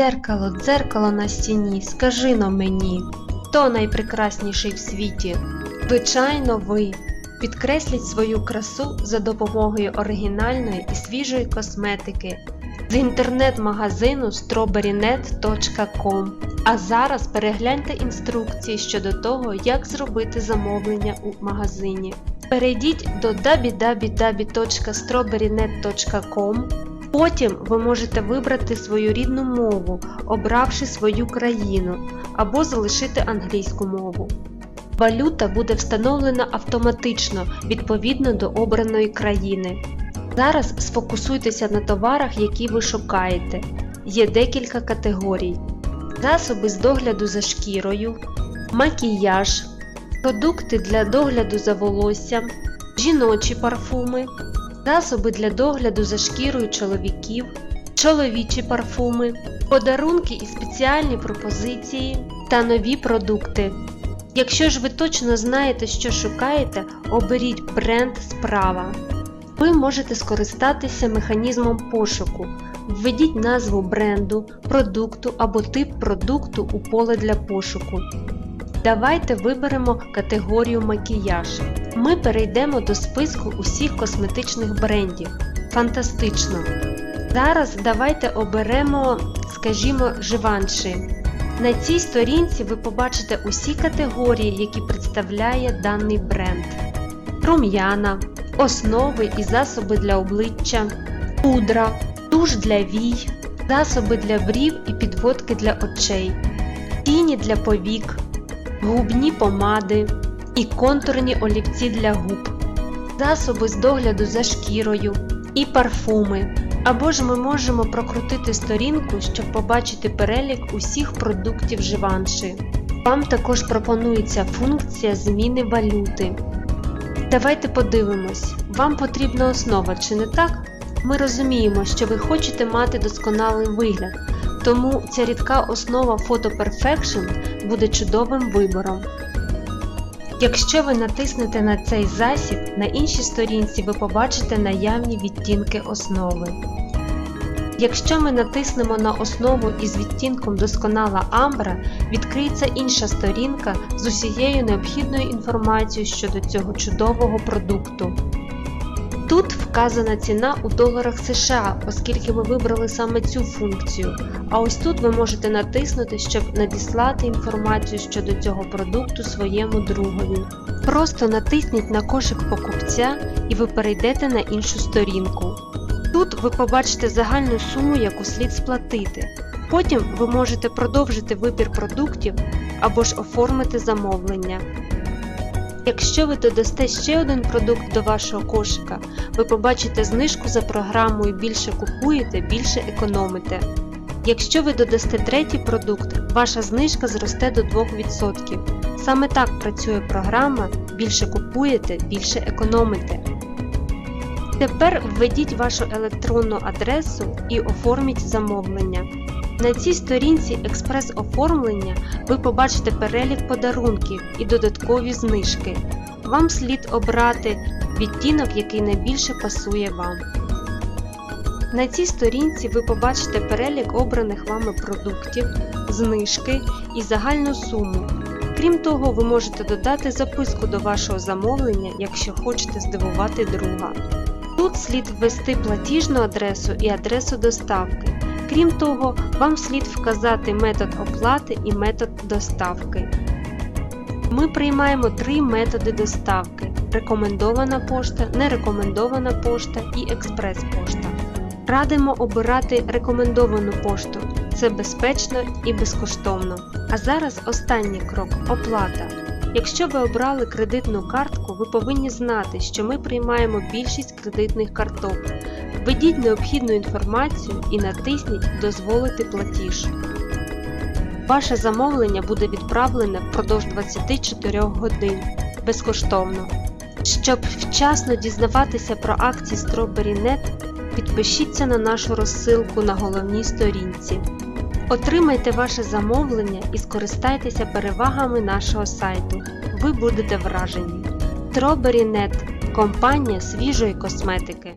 Дзеркало, дзеркало на стіні, скажи но мені, хто найпрекрасніший в світі? Звичайно, ви. Підкресліть свою красу за допомогою оригінальної і свіжої косметики з інтернет-магазину strawberrynet.com. А зараз перегляньте інструкції щодо того, як зробити замовлення у магазині. Перейдіть до www.strawberrynet.com Потім ви можете вибрати свою рідну мову, обравши свою країну, або залишити англійську мову. Валюта буде встановлена автоматично відповідно до обраної країни. Зараз сфокусуйтеся на товарах, які ви шукаєте. Є декілька категорій: засоби з догляду за шкірою, макіяж, продукти для догляду за волоссям, жіночі парфуми, засоби для догляду за шкірою чоловіків, чоловічі парфуми, подарунки і спеціальні пропозиції та нові продукти. Якщо ж ви точно знаєте, що шукаєте, оберіть бренд справа. Ви можете скористатися механізмом пошуку. Введіть назву бренду, продукту або тип продукту у поле для пошуку. Давайте виберемо категорію макіяж. Ми перейдемо до списку усіх косметичних брендів. Фантастично! Зараз давайте оберемо, скажімо, Живанши. На цій сторінці ви побачите усі категорії, які представляє даний бренд: рум'яна, основи і засоби для обличчя, пудра, туш для вій, засоби для брів і підводки для очей, тіні для повік, губні помади і контурні олівці для губ, засоби з догляду за шкірою і парфуми. Або ж ми можемо прокрутити сторінку, щоб побачити перелік усіх продуктів Живанши. Вам також пропонується функція зміни валюти. Давайте подивимось, вам потрібна основа, чи не так? Ми розуміємо, що ви хочете мати досконалий вигляд, тому ця рідка основа Photo Perfection буде чудовим вибором. Якщо ви натиснете на цей засіб, на іншій сторінці ви побачите наявні відтінки основи. Якщо ми натиснемо на основу із відтінком досконала амбра, відкриється інша сторінка з усією необхідною інформацією щодо цього чудового продукту. Тут вказана ціна у доларах США, оскільки ми вибрали саме цю функцію. А ось тут ви можете натиснути, щоб надіслати інформацію щодо цього продукту своєму другові. Просто натисніть на кошик покупця і ви перейдете на іншу сторінку. Тут ви побачите загальну суму, яку слід сплатити. Потім ви можете продовжити вибір продуктів або ж оформити замовлення. Якщо ви додасте ще один продукт до вашого кошика, ви побачите знижку за програмою Більше купуєте, більше економите. Якщо ви додасте третій продукт, ваша знижка зросте до 2%. Саме так працює програма Більше купуєте, більше економите. Тепер введіть вашу електронну адресу і оформіть замовлення. На цій сторінці експрес-оформлення ви побачите перелік подарунків і додаткові знижки. Вам слід обрати відтінок, який найбільше пасує вам. На цій сторінці ви побачите перелік обраних вами продуктів, знижки і загальну суму. Крім того, ви можете додати записку до вашого замовлення, якщо хочете здивувати друга. Тут слід ввести платіжну адресу і адресу доставки. Крім того, вам слід вказати метод оплати і метод доставки. Ми приймаємо три методи доставки: рекомендована пошта, нерекомендована пошта і експрес-пошта. Радимо обирати рекомендовану пошту. Це безпечно і безкоштовно. А зараз останній крок оплата. Якщо ви обрали кредитну картку, ви повинні знати, що ми приймаємо більшість кредитних карток. Введіть необхідну інформацію і натисніть Дозволити платіж. Ваше замовлення буде відправлене впродовж 24 годин безкоштовно. Щоб вчасно дізнаватися про акції Strawberry.net, підпишіться на нашу розсилку на головній сторінці. Отримайте ваше замовлення і скористайтеся перевагами нашого сайту. Ви будете вражені. Strawberry.net – компанія свіжої косметики.